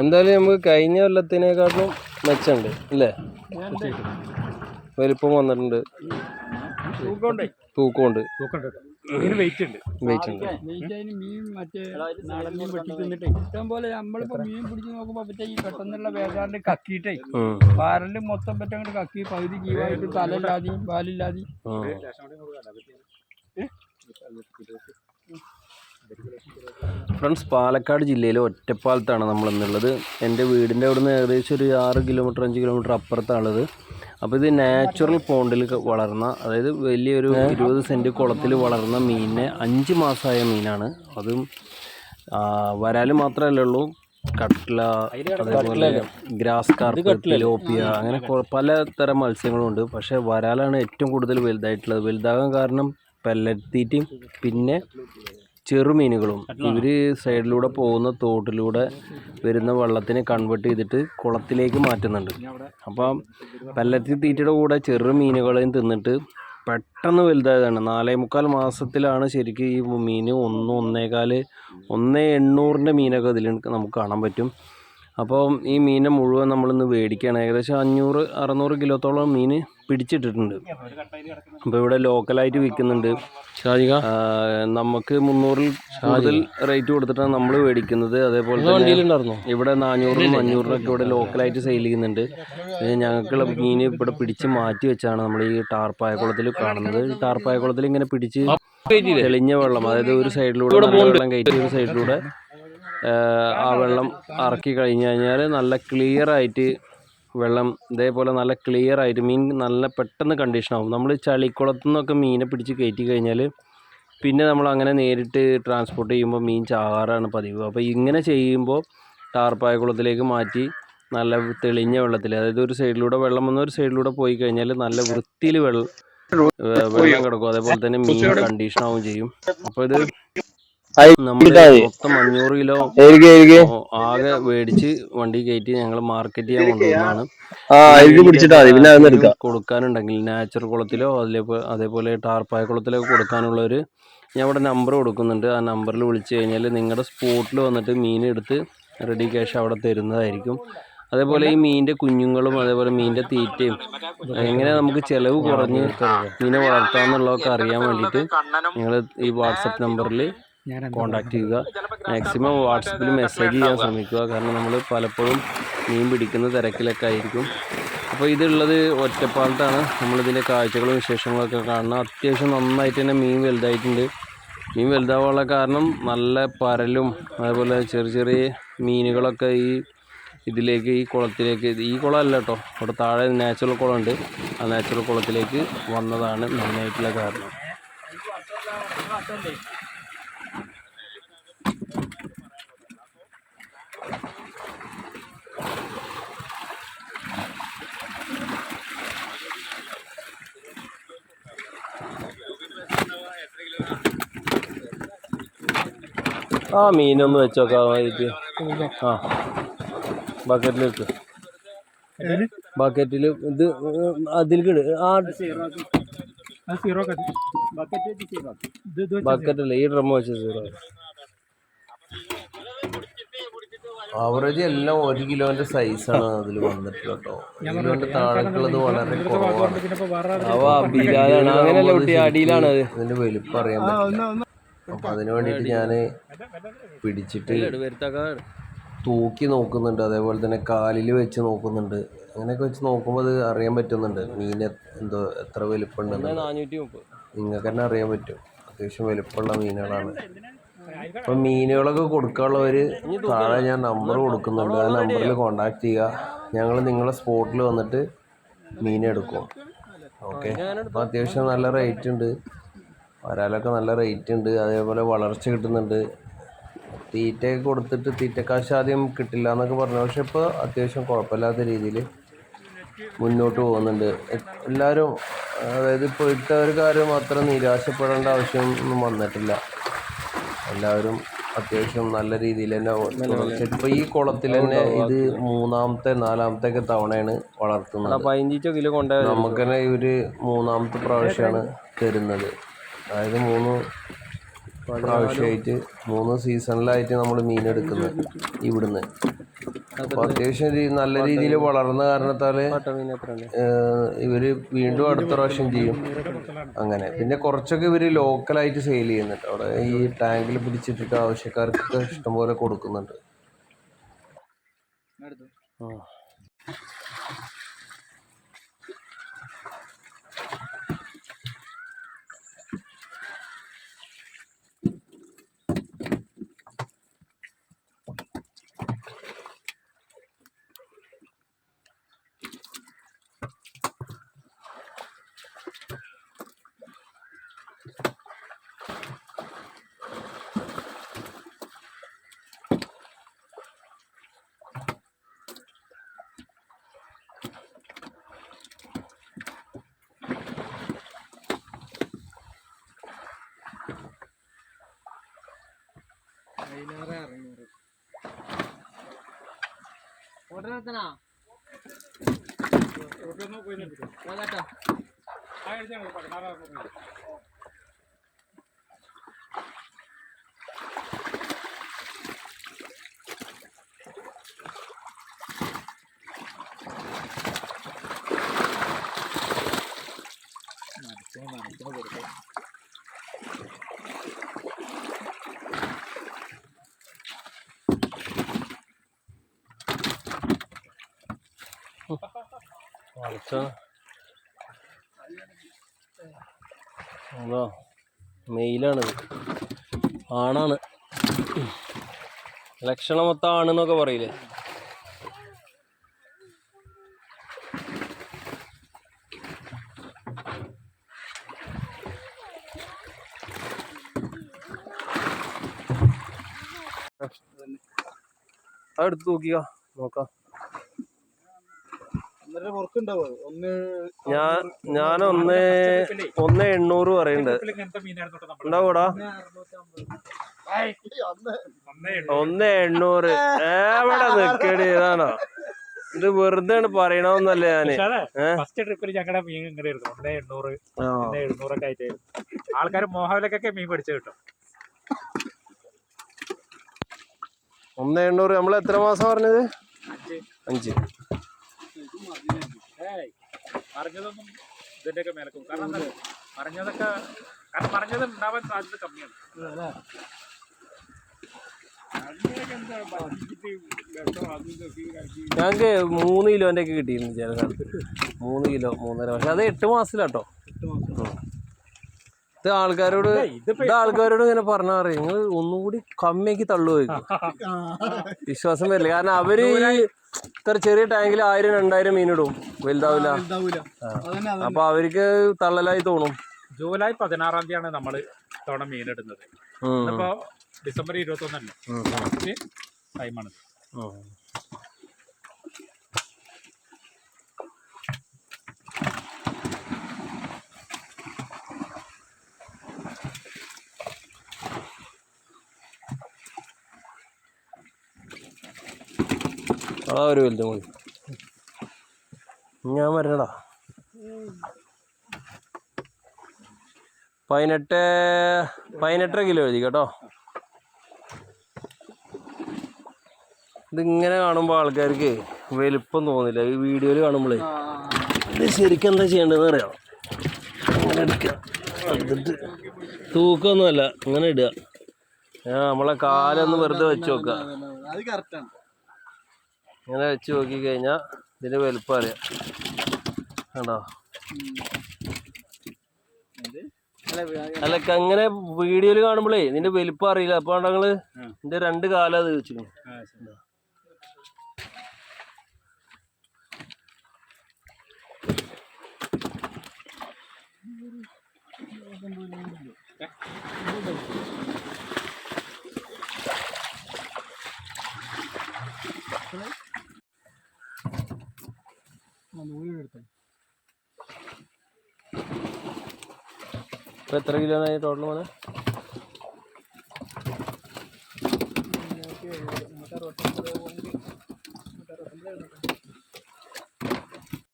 എന്തായാലും നമുക്ക് കഴിഞ്ഞ കൊല്ലത്തിനെക്കാട്ടും മെച്ചമുണ്ട് അല്ലേ? വലിപ്പം വന്നിട്ടുണ്ട്. തൂക്കമുണ്ട്. ഇതിന് വെയിറ്റ് ഉണ്ട്. വെയിറ്റ് ഉണ്ട്. വെയിറ്റ് മീൻ മറ്റേ നാടൻ മീൻ വെട്ടി തിന്നിട്ടേ. ഇഷ്ടം പോലെ നമ്മളിപ്പോ മീൻ പിടിച്ച് നോക്കുമ്പോ മറ്റേ ഈ പെട്ടെന്നുള്ള വേദാണ്ട് കക്കിയിട്ടേ. ഉം. പാരൽ മൊത്തം പറ്റ അങ്ങോട്ട് കക്കി പകുതി ജീവായിട്ട് തലയില്ലാതെ പാലില്ലാതെ ഉം. ഫ്രണ്ട്സ് പാലക്കാട് ജില്ലയിലെ ഒറ്റപ്പാലത്താണ് നമ്മൾ ഇന്നുള്ളത് എന്റെ വീടിന്റെ അവിടുന്ന് ഏകദേശം ഒരു ആറ് കിലോമീറ്റർ അഞ്ച് കിലോമീറ്റർ അപ്പുറത്താണുള്ളത്. അപ്പോൾ ഇത് നാച്ചുറൽ പോണ്ടിൽ വളർന്ന അതായത് വലിയൊരു ഇരുപത് സെന്റ് കുളത്തിൽ വളർന്ന മീനിനെ അഞ്ച് മാസമായ മീനാണ്. അതും വരാൽ വരാൽ മാത്രമല്ലേ ഉള്ളൂ. കട്ട്ല അതേപോലെ ഗ്രാസ് കാർപ്പ് ലോപ്പിയ അങ്ങനെ പലതരം മത്സ്യങ്ങളും ഉണ്ട്. പക്ഷേ വരാലാണ് ഏറ്റവും കൂടുതൽ വലുതായിട്ടുള്ളത്. വലുതാകാൻ കാരണം പെല്ലെത്തിയിട്ടും പിന്നെ ചെറുമീനുകളും ഇവർ സൈഡിലൂടെ പോകുന്ന തോട്ടിലൂടെ വരുന്ന വെള്ളത്തിനെ കൺവേർട്ട് ചെയ്തിട്ട് കുളത്തിലേക്ക് മാറ്റുന്നുണ്ട്. അപ്പം പല്ലത്തി തീറ്റയുടെ കൂടെ ചെറു മീനുകളെയും തിന്നിട്ട് പെട്ടെന്ന് വലുതായതാണ്. നാലേ മുക്കാൽ മാസത്തിലാണ് ശരിക്കും ഈ മീൻ ഒന്ന് ഒന്നേകാൽ ഒന്നേ എണ്ണൂറിന്റെ മീനൊക്കെ ഇതിൽ നമുക്ക് കാണാൻ പറ്റും. അപ്പോൾ ഈ മീനെ മുഴുവൻ നമ്മളിന്ന് മേടിക്കുകയാണ് ഏകദേശം അഞ്ഞൂറ് അറുന്നൂറ് കിലോത്തോളം മീൻ പിടിച്ചിട്ടിട്ടുണ്ട് അപ്പോൾ ഇവിടെ ലോക്കലായിട്ട് വിൽക്കുന്നുണ്ട് ഷാജിക നമുക്ക് മുന്നൂറിൽ കൂടുതൽ റേറ്റ് കൊടുത്തിട്ടാണ് നമ്മൾ മേടിക്കുന്നത് അതേപോലെ ഇവിടെ നാനൂറിനും അഞ്ഞൂറിനൊക്കെ ഇവിടെ ലോക്കലായിട്ട് സെയിൽ ചെയ്യുന്നുണ്ട് ഞങ്ങൾക്കുള്ള മീൻ ഇവിടെ പിടിച്ച് മാറ്റി വെച്ചാണ് നമ്മൾ ഈ ടാർപ്പായക്കുളത്തിൽ കാണുന്നത് ടാർപ്പായക്കുളത്തിൽ ഇങ്ങനെ പിടിച്ച് തെളിഞ്ഞ വെള്ളം അതായത് ഒരു സൈഡിലൂടെ വെള്ളം കയറ്റി ഒരു സൈഡിലൂടെ ആ, വെള്ളം ഇറക്കി കഴിഞ്ഞ് കഴിഞ്ഞാൽ നല്ല ക്ലിയർ ആയിട്ട് വെള്ളം ഇതേപോലെ നല്ല ക്ലിയർ ആയിട്ട് മീൻ നല്ല പെട്ടെന്ന് കണ്ടീഷൻ ആവും. നമ്മൾ ചളിക്കുളത്തു നിന്നൊക്കെ മീനെ പിടിച്ച് കയറ്റി കഴിഞ്ഞാൽ പിന്നെ നമ്മൾ അങ്ങനെ നേരിട്ട് ട്രാൻസ്പോർട്ട് ചെയ്യുമ്പോൾ മീൻ ചാറാണ് പതിവ്. അപ്പോൾ ഇങ്ങനെ ചെയ്യുമ്പോൾ ടാർപ്പായ കുളത്തിലേക്ക് മാറ്റി നല്ല തെളിഞ്ഞ വെള്ളത്തിൽ അതായത് ഒരു സൈഡിലൂടെ വെള്ളം വന്ന ഒരു സൈഡിലൂടെ പോയി കഴിഞ്ഞാൽ നല്ല വൃത്തിയിൽ വെള്ളം വെള്ളം കിടക്കും. അതേപോലെ തന്നെ മീൻ കണ്ടീഷൻ ആവും ചെയ്യും. അപ്പോൾ ഇത് മൊത്തം അഞ്ഞൂറ് കിലോ ആകെ മേടിച്ച് വണ്ടി കയറ്റി ഞങ്ങൾ മാർക്കറ്റ് ചെയ്യാൻ കൊണ്ടുവന്നതാണ് ആർക്കെങ്കിലും കൊടുക്കാനുണ്ടെങ്കിൽ നാച്ചുറൽ കുളത്തിലോ അതേപോലെ ടാർപ്പായ കുളത്തിലോ കൊടുക്കാനുള്ള ഒരു ഞാൻ ഇവിടെ നമ്പർ കൊടുക്കുന്നുണ്ട്. ആ നമ്പറിൽ വിളിച്ചു കഴിഞ്ഞാൽ നിങ്ങളുടെ സ്പോട്ടിൽ വന്നിട്ട് മീൻ എടുത്ത് റെഡി ക്യാഷ് അവിടെ തരുന്നതായിരിക്കും. അതേപോലെ ഈ മീനിന്റെ കുഞ്ഞുങ്ങളും അതേപോലെ മീനിന്റെ തീറ്റയും എങ്ങനെ നമുക്ക് ചിലവ് കുറഞ്ഞ് മീനെ വളർത്താമെന്നുള്ളതൊക്കെ അറിയാൻ വേണ്ടിയിട്ട് നിങ്ങൾ ഈ വാട്സപ്പ് നമ്പറിൽ കോണ്ടാക്ട് ചെയ്യുക. മാക്സിമം വാട്സപ്പിൽ മെസ്സേജ് ചെയ്യാൻ ശ്രമിക്കുക. കാരണം നമ്മൾ പലപ്പോഴും മീൻ പിടിക്കുന്ന തിരക്കിലൊക്കെ ആയിരിക്കും. അപ്പോൾ ഇതുള്ളത് ഒറ്റപ്പാലത്താണ്. നമ്മളിതിന്റെ കാഴ്ചകളും വിശേഷങ്ങളൊക്കെ കാണുന്നത്. അത്യാവശ്യം നന്നായിട്ട് തന്നെ മീൻ വലുതായിട്ടുണ്ട്. മീൻ വലുതാവാനുള്ള കാരണം നല്ല പരലും അതുപോലെ ചെറിയ ചെറിയ മീനുകളൊക്കെ ഈ ഇതിലേക്ക് ഈ കുളത്തിലേക്ക് ഈ കുളമല്ല കേട്ടോ. അവിടെ താഴെ നാച്ചുറൽ കുളമുണ്ട്. ആ നാച്ചുറൽ കുളത്തിലേക്ക് വന്നതാണ് നന്നായിട്ടുള്ള കാരണം. ആ മീനൊന്ന് വെച്ചോക്കാം. ആയിട്ട് ആ. ഇട്ട് ബക്കറ്റിൽ ഇത് അതിലേക്ക് ആ സീറോ ബക്കറ്റല്ല ഈ ഡ്രമ്മ വെച്ച സീറോ ആവറേജ് എല്ലാം ഒരു കിലോന്റെ സൈസാണ് അതിൽ വന്നിട്ടുള്ളത് കേട്ടോ കിലോന്റെ താഴേക്കുള്ളത് വളരെ കുറവാണ്. അവ ബിലാലാണ് അങ്ങനെയല്ല കുട്ടി അടിയിലാണ്. അത് ഇതിന്റെ വലിപ്പം അറിയാൻ പറ്റില്ല. അപ്പൊ അതിനു വേണ്ടിയിട്ട് ഞാൻ പിടിച്ചിട്ട് തൂക്കി നോക്കുന്നുണ്ട്. അതേപോലെ തന്നെ കാലിൽ വെച്ച് നോക്കുന്നുണ്ട്. അങ്ങനെയൊക്കെ വെച്ച് നോക്കുമ്പോൾ അത് അറിയാൻ പറ്റുന്നുണ്ട്. മീൻ എന്തോ എത്ര വലിപ്പമുണ്ടെന്ന്. നിങ്ങൾക്ക് തന്നെ അറിയാൻ പറ്റും. അത്യാവശ്യം വലിപ്പമുള്ള മീനുകളാണ്. അപ്പം മീനുകളൊക്കെ കൊടുക്കാനുള്ളവർ താഴെ ഞാൻ നമ്പർ കൊടുക്കുന്നുണ്ട്. ആ നമ്പറിൽ കോണ്ടാക്ട് ചെയ്യുക. ഞങ്ങൾ നിങ്ങളെ സ്പോട്ടിൽ വന്നിട്ട് മീനെടുക്കും ഓക്കെ അപ്പം അത്യാവശ്യം നല്ല റേറ്റ് ഉണ്ട്. വരാലൊക്കെ നല്ല റേറ്റ് ഉണ്ട്. അതേപോലെ വളർച്ച കിട്ടുന്നുണ്ട്. തീറ്റയൊക്കെ കൊടുത്തിട്ട് തീറ്റക്കാശ് ആദ്യം കിട്ടില്ല എന്നൊക്കെ പറഞ്ഞു. പക്ഷെ ഇപ്പോൾ അത്യാവശ്യം കുഴപ്പമില്ലാത്ത രീതിയിൽ മുന്നോട്ട് പോകുന്നുണ്ട്. എല്ലാവരും അതായത് ഇപ്പോൾ കാര്യം അത്ര നിരാശപ്പെടേണ്ട ആവശ്യമൊന്നും വന്നിട്ടില്ല. എല്ലാവരും അത്യാവശ്യം നല്ല രീതിയിൽ തന്നെ ഇപ്പോൾ ഈ കുളത്തിൽ തന്നെ ഇത് മൂന്നാമത്തെ നാലാമത്തെ ഒക്കെ തവണയാണ് വളർത്തുന്നത്. നമുക്ക് തന്നെ ഒരു മൂന്നാമത്തെ പ്രാവശ്യമാണ് തരുന്നത്. അതായത് മൂന്ന് പ്രാവശ്യമായിട്ട് മൂന്ന് സീസണിലായിട്ട് നമ്മൾ മീൻ എടുക്കുന്നത് ഇവിടുന്ന്. അപ്പോൾ അത്യാവശ്യം നല്ല രീതിയിൽ വളർന്ന കാരണത്താൽ ഇവർ വീണ്ടും അടുത്ത പ്രാവശ്യം ചെയ്യും. അങ്ങനെ. പിന്നെ കുറച്ചൊക്കെ ഇവർ ലോക്കലായിട്ട് സെയിൽ ചെയ്യുന്നുണ്ട്. അവിടെ ഈ ടാങ്കിൽ പിടിച്ചിട്ടിട്ട് ആവശ്യക്കാർക്കൊക്കെ ഇഷ്ടംപോലെ കൊടുക്കുന്നുണ്ട്. நடத்தினா போதாட்டம் അതോ മെയിലാണിത്. ആണാണ്. ലക്ഷണം മൊത്തം ആണെന്നൊക്കെ പറയില്ലേ? അതെടുത്ത് നോക്കിയോ നോക്കാം. ഞാൻ ഞാൻ ഒന്ന് ഒന്ന് എണ്ണൂറ് പറയുന്നുണ്ട്. ഉണ്ടാവൂടാ. ഒന്ന് എണ്ണൂറ്. ഏവിടെ നിക്കടി? ഇതാണോ? ഇത് വെറുതെ പറയണമെന്നല്ല ഞാൻ. ഫസ്റ്റ് ട്രിപ്പിൽ ഞങ്ങളുടെ മീൻ ഇങ്ങനെ ഇരുന്നു ഒന്നേ എണ്ണൂറ് ഒന്നേ എഴുന്നൂറൊക്കെ ആയിട്ട്. ആൾക്കാർ മീൻ പിടിച്ചു കിട്ടും. ഒന്ന് എണ്ണൂറ്. നമ്മൾ എത്ര മാസം പറഞ്ഞത്? അഞ്ച്. ഏയ് അറിഞ്ഞതൊന്നും ഇതിന്റെയൊക്കെ മേലക്കും കാരണം എന്താ? പറഞ്ഞതൊക്കെ കാരണം പറഞ്ഞത് ഉണ്ടാവാൻ സാധ്യത കമ്മിയാണ്. ഞങ്ങക്ക് മൂന്ന് കിലോന്റെ ഒക്കെ കിട്ടിയിരുന്നു ചില കാലത്ത് മൂന്ന് കിലോ മൂന്നര പക്ഷെ അത് എട്ട് മാസത്തിലാട്ടോ. ഉം. ഇത് ആൾക്കാരോട് ഇത് ആൾക്കാരോട് ഇങ്ങനെ പറഞ്ഞാൽ അറിയാം നിങ്ങൾ ഒന്നുകൂടി കമ്മിയാക്കി തള്ളുമായിരിക്കും വിശ്വാസം വരില്ല. കാരണം അവർ ഇത്ര ചെറിയ ടാങ്കിൽ ആയിരം രണ്ടായിരം മീനിടും വലുതാവില്ല. അപ്പൊ അവർക്ക് തള്ളലായി തോന്നും. ജൂലൈ പതിനാറാം തീയതിയാണ് നമ്മൾ തവണ ഉം. ഡിസംബർ ഇരുപത്തി ഒന്നല്ലേ ടൈമാണ് ആ ഒരു വലുത് മതി ഞാൻ വരണടാ. പതിനെട്ട് പതിനെട്ടര കിലോ എഴുതി കേട്ടോ. ഇതിങ്ങനെ കാണുമ്പോൾ ആൾക്കാർക്ക് വലുപ്പം തോന്നില്ല. ഈ വീഡിയോയിൽ കാണുമ്പോഴേ ഇത് ശരിക്കും എന്താ ചെയ്യേണ്ടതെന്ന് അറിയാം? അങ്ങനെ എടുക്കുക തൂക്കമൊന്നുമല്ല ഇങ്ങനെ ഇടുക. നമ്മളെ കാലൊന്ന് വെറുതെ വെച്ച് നോക്കുക. ഇങ്ങനെ വെച്ച് നോക്കി കഴിഞ്ഞാൽ ഇതിന്റെ വലുപ്പം അറിയാം. കണ്ടോ? അല്ല അങ്ങനെ വീഡിയോയിൽ കാണുമ്പോഴേ ഇതിന്റെ വലുപ്പം അറിയില്ല. അപ്പൊ ഞങ്ങൾ ഇതിന്റെ രണ്ട് കാലം അത് വെച്ചിരുന്നു ഇപ്പൊ എത്ര കിലോ ടോട്ടൽ മോനെ